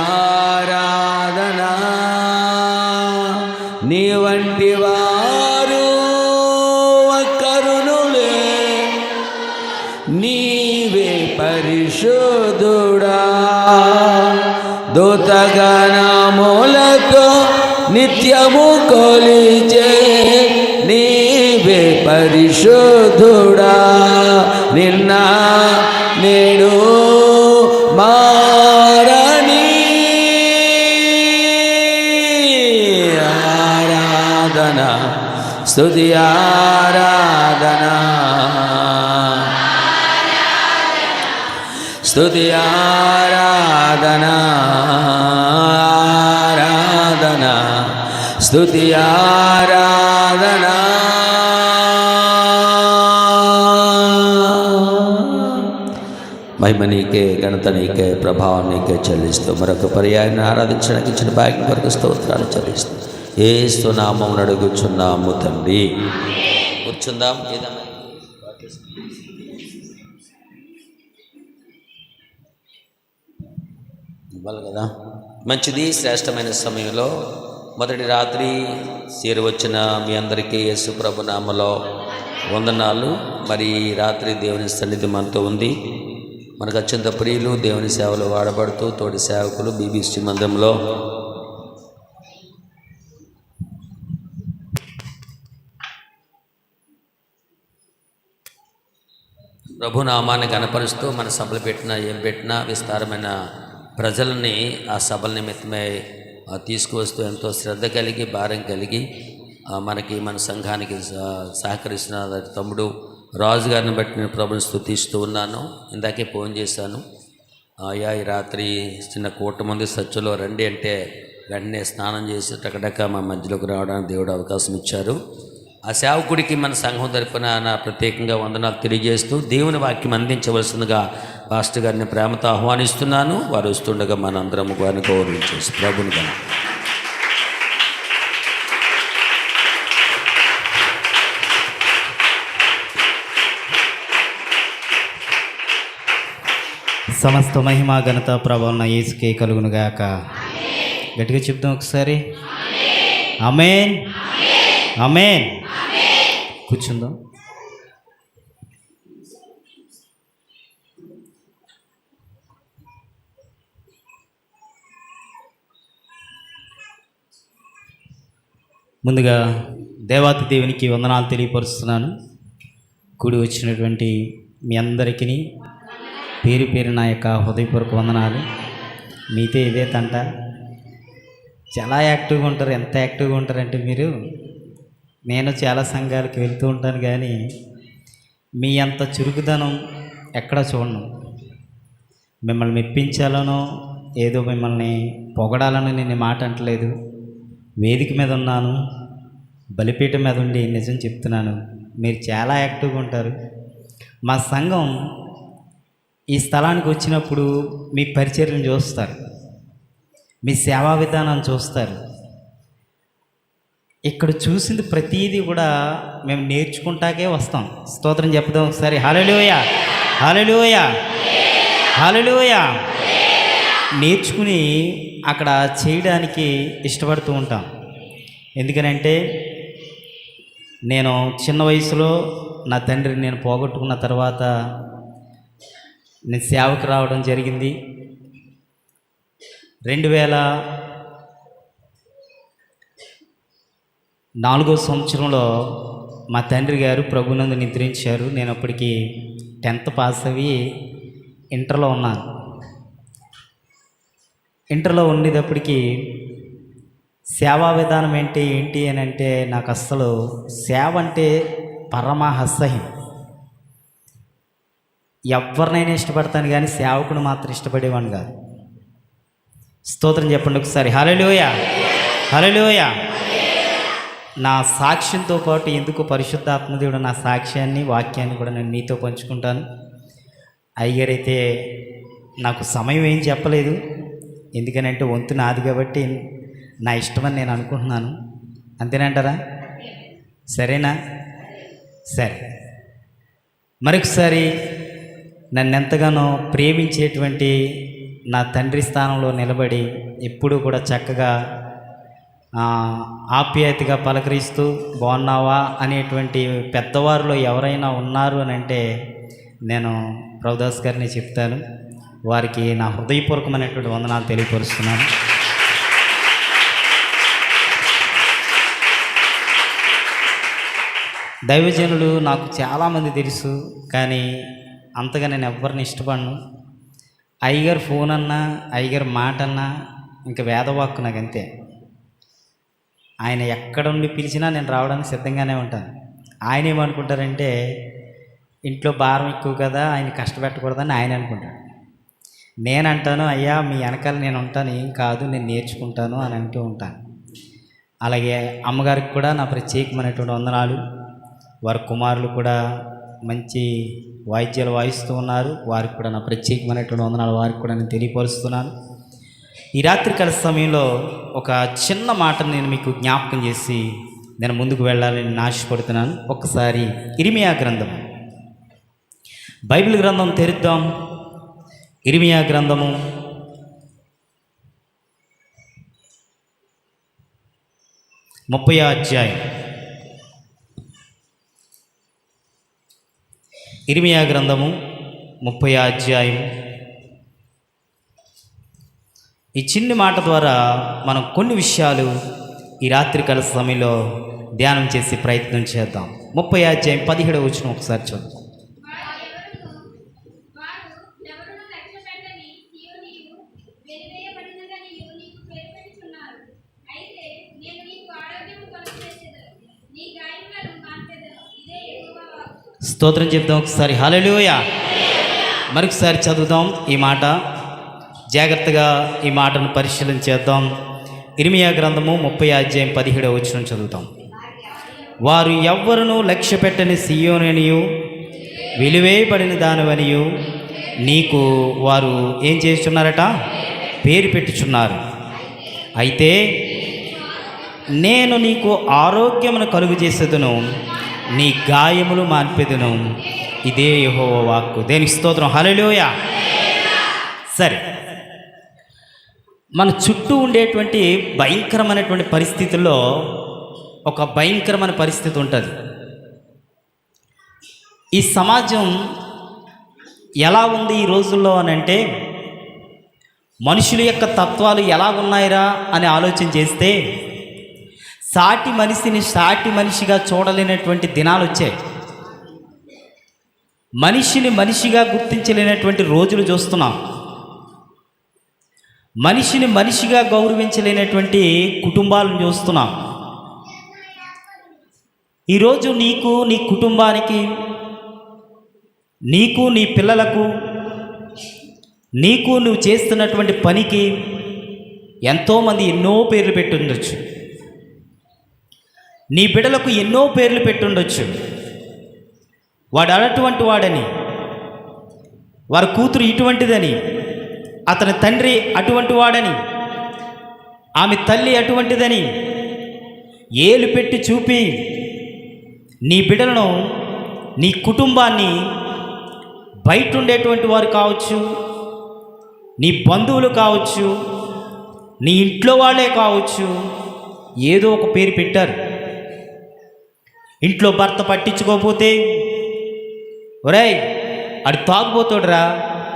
స్తుతి నీ వంటి వారు కరుణులే నీవే పరిశుద్ధుడా. దూతగణములతో నిత్యము కొలిచే. నీవే పరిశుద్ధుడా. నిన్న స్తుతి ఆరాధన స్తుతి ఆరాధన ఆరాధన స్తుతి ఆరాధన మహిమ నీకే ఘనత నీకే ప్రభావం నీకే చెల్లిస్తూ మరొక పర్యాయాన్ని ఆరాధించడానికి ఇచ్చిన భాగ్యం కొరకు స్తోత్రాలు చెల్లిస్తూ ఏ స్తునామం అడుగుచున్నాము తండ్రి. కూర్చుందాం ఏదమ్మా ఇవ్వాలి కదా? మంచిది శ్రేష్టమైన సమయంలో. మొదటి రాత్రి చేరువచ్చిన మీ అందరికీ యేసు నామలో వందనాలు. మరి రాత్రి దేవుని సన్నిధి మనతో ఉంది. మనకు అత్యంత ప్రియులు దేవుని సేవలు వాడబడుతూ తోటి సేవకులు బీబీసీ మందిరంలో ప్రభునామాన్ని గనపరుస్తూ మన సభలు పెట్టినా ఏం పెట్టినా విస్తారమైన ప్రజల్ని ఆ సభల నిమిత్తమై తీసుకువస్తూ ఎంతో శ్రద్ధ కలిగి భారం కలిగి మనకి మన సంఘానికి సహకరిస్తున్న తమ్ముడు రాజు గారిని బట్టి నేను ప్రభుని స్థుతిస్తూ ఉన్నాను. ఇందాకే ఫోన్ చేశాను. అయ్యా ఈ రాత్రి చిన్న కూటమి సచ్చులో రండి అంటే వెంటనే స్నానం చేసి టకటక మా మధ్యలోకి రావడానికి దేవుడు అవకాశం ఇచ్చారు. ఆ సేవకుడికి మన సంఘం తరపున నా ప్రత్యేకంగా వందనాలు తెలియజేస్తూ దేవుని వాక్యం అందించవలసిందిగా పాస్టర్ గారిని ప్రేమతో ఆహ్వానిస్తున్నాను. వారు వస్తుండగా మన అందరం వారిని గౌరవించేసి ప్రభుని కనుక సమస్త మహిమ ఘనత ప్రభావం నా యేసుకే కలుగును గాక గట్టిగా చెప్తాం ఒకసారి. అమేన్ అమేన్ కూర్చుందాం. ముందుగా దేవాతి దేవునికి వందనాలు తెలియపరుస్తున్నాను. కూడి వచ్చినటువంటి మీ అందరికీ పేరు పేరు నా యొక్క హృదయపూర్వక వందనాలు. మీతో ఇదే తంట. చాలా యాక్టివ్గా ఉంటారు. ఎంత యాక్టివ్గా ఉంటారంటే మీరు? నేను చాలా సంఘాలకు వెళ్తూ ఉంటాను కానీ మీ అంత చురుకుదనం ఎక్కడ చూడను. మిమ్మల్ని మెప్పించాలనో ఏదో మిమ్మల్ని పొగడాలని నేను మాట అంటలేదు. వేదిక మీద ఉన్నాను బలిపీఠం మీద ఉండి నిజం చెప్తున్నాను. మీరు చాలా యాక్టివ్గా ఉంటారు. మా సంఘం ఈ స్థలానికి వచ్చినప్పుడు మీ పరిచర్యను చూస్తారు. మీ సేవా విధానాన్ని చూస్తారు. ఇక్కడ చూసింది ప్రతీది కూడా మేము నేర్చుకుంటాకే వస్తాం. స్తోత్రం చెప్దాం ఒకసారి. హలలోయ హలలోయ హలలోయ నేర్చుకుని అక్కడ చేయడానికి ఇష్టపడుతూ ఉంటాం. ఎందుకనంటే నేను చిన్న వయసులో నా తండ్రిని నేను పోగొట్టుకున్న తర్వాత నేను సేవకు రావడం జరిగింది. రెండు వేల నాలుగో సంవత్సరంలో మా తండ్రి గారు ప్రభునందు నిద్రించారు. నేను అప్పటికి టెన్త్ పాస్ అవి ఇంటర్లో ఉన్నాను. ఇంటర్లో ఉండేటప్పటికి సేవా విధానం ఏంటి ఏంటి అని అంటే నాకు అస్సలు సేవ అంటే పరమహస్సహ్యం ఎవరినైనా ఇష్టపడతాను కానీ సేవకుడు మాత్రం ఇష్టపడేవాడిని కాదు. స్తోత్రం చెప్పండి ఒకసారి. హలలోయ హలలోయ నా సాక్ష్యంతో పాటు ఎందుకు పరిశుద్ధాత్మదేవుడు నా సాక్ష్యాన్ని వాక్యాన్ని కూడా నేను మీతో పంచుకుంటాను? అయ్యగారైతే నాకు సమయం ఏం చెప్పలేదు. ఎందుకనంటే వంతు నాది కాబట్టి నా ఇష్టమని నేను అనుకుంటున్నాను. అంతేనంటారా? సరేనా? సరే. మరొకసారి నన్ను ఎంతగానో ప్రేమించేటువంటి నా తండ్రి స్థానంలో నిలబడి ఎప్పుడూ కూడా చక్కగా ఆప్యాయతగా పలకరిస్తూ బాగున్నావా? అనేటువంటి పెద్దవారిలో ఎవరైనా ఉన్నారు అని అంటే నేను ప్రభుదాస్ గారిని చెప్తాను. వారికి నా హృదయపూర్వకమైనటువంటి వందనాలు తెలియపరుస్తున్నాను. దైవజనులు నాకు చాలామంది తెలుసు కానీ అంతగా నేను ఎవరిని ఇష్టపడను. అయ్యగారు ఫోన్ అన్నా అయ్యగారు మాట అన్నా ఇంకా వేదవాక్కు నాకు అంతే ఆయన ఎక్కడ ఉండి పిలిచినా నేను రావడానికి సిద్ధంగానే ఉంటాను. ఆయన ఏమనుకుంటారంటే ఇంట్లో భారం ఎక్కువ కదా ఆయన కష్టపెట్టకూడదని ఆయన అనుకుంటాడు. నేను అంటాను అయ్యా మీ వెనకాల నేను ఉంటాను ఏం కాదు నేను నేర్చుకుంటాను అని అంటూ ఉంటాను. అలాగే అమ్మగారికి కూడా నా ప్రత్యేకమైనటువంటి వందనాలు. వారి కుమారులు కూడా మంచి వాయిద్యాలు వాయిస్తూ ఉన్నారు. వారికి కూడా నా ప్రత్యేకమైనటువంటి వందనాలు వారికి కూడా నేను తెలియపరుస్తున్నాను. ఈ రాత్రికాల సమయంలో ఒక చిన్న మాటను నేను మీకు జ్ఞాపకం చేసి నేను ముందుకు వెళ్ళాలని నేను ఆశపడుతున్నాను. ఒకసారి ఇరిమియా గ్రంథం బైబిల్ గ్రంథం తెరుద్దాం. ఇరిమియా గ్రంథము. ముప్పై అధ్యాయం. ఇరిమియా గ్రంథము ముప్పై అధ్యాయం. ఈ చిన్ని మాట ద్వారా మనం కొన్ని విషయాలు ఈ రాత్రికాల సమయంలో ధ్యానం చేసే ప్రయత్నం చేద్దాం. ముప్పై అధ్యాయం పదిహేడు వచ్చిన ఒకసారి చూద్దాం. స్తోత్రం చెప్దాం ఒకసారి. హల్లెలూయా. మరొకసారి చదువుదాం ఈ మాట. జాగ్రత్తగా ఈ మాటను పరిశీలన చేద్దాం. ఇరిమియా గ్రంథము ముప్పై అధ్యాయం పదిహేడవ వచ్చిన చదువుతాం. వారు ఎవ్వరును లక్ష్య పెట్టని సియోననియు వెలివేయబడిన దానివనియు నీకు వారు ఏం చేస్తున్నారట? పేరు పెట్టుచున్నారు. అయితే నేను నీకు ఆరోగ్యమును కలుగు చేసేదను నీ గాయములు మార్పెదను ఇదే యహో వాక్కు. దేని స్తోత్రం? హల్లెలూయా! సరే. మన చుట్టూ ఉండేటువంటి భయంకరమైనటువంటి పరిస్థితుల్లో ఒక భయంకరమైన పరిస్థితి ఉంటుంది. ఈ సమాజం ఎలా ఉంది ఈ రోజుల్లో అని అంటే మనుషుల యొక్క తత్వాలు ఎలా ఉన్నాయిరా అని ఆలోచన చేస్తే సాటి మనిషిని సాటి మనిషిగా చూడలేనటువంటి దినాలు వచ్చాయి. మనిషిని మనిషిగా గుర్తించలేనటువంటి రోజులు చూస్తున్నాం. మనిషిని మనిషిగా గౌరవించలేనటువంటి కుటుంబాలను చూస్తున్నాం. ఈరోజు నీకు నీ కుటుంబానికి నీకు నీ పిల్లలకు నీకు నువ్వు చేస్తున్నటువంటి పనికి ఎంతోమంది ఎన్నో పేర్లు పెట్టుండొచ్చు. నీ బిడ్డలకు ఎన్నో పేర్లు పెట్టుండొచ్చు. వాడు అటువంటి వాడని వారి కూతురు ఇటువంటిదని అతని తండ్రి అటువంటి వాడని ఆమె తల్లి అటువంటిదని ఏలు పెట్టి చూపి నీ బిడ్డలను నీ కుటుంబాన్ని బయట ఉండేటువంటి వారు కావచ్చు నీ బంధువులు కావచ్చు నీ ఇంట్లో వాళ్ళే కావచ్చు ఏదో ఒక పేరు పెట్టారు. ఇంట్లో భర్త పట్టించుకోకపోతే ఒరేయ్ అడు తాగుబోతాడురా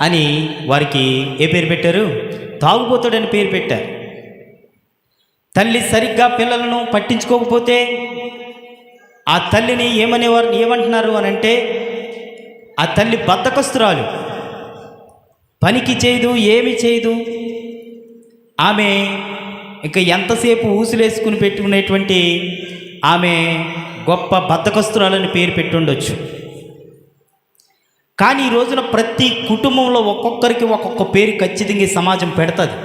అని వారికి ఏ పేరు పెట్టారు? తాగుబోతాడని పేరు పెట్టారు. తల్లి సరిగ్గా పిల్లలను పట్టించుకోకపోతే ఆ తల్లిని ఏమనేవారు ఏమంటున్నారు అని అంటే ఆ తల్లి బద్దకస్తురాలు. పనికి చేయదు ఏమి చేయదు ఆమె ఇంకా ఎంతసేపు ఊసులేసుకుని పెట్టుకునేటువంటి ఆమె గొప్ప బద్దకస్తురాలని పేరు పెట్టుండొచ్చు కానీ ఈ రోజున ప్రతి కుటుంబంలో ఒక్కొక్కరికి ఒక్కొక్క పేరు ఖచ్చితంగా ఈ సమాజం పెడుతుంది.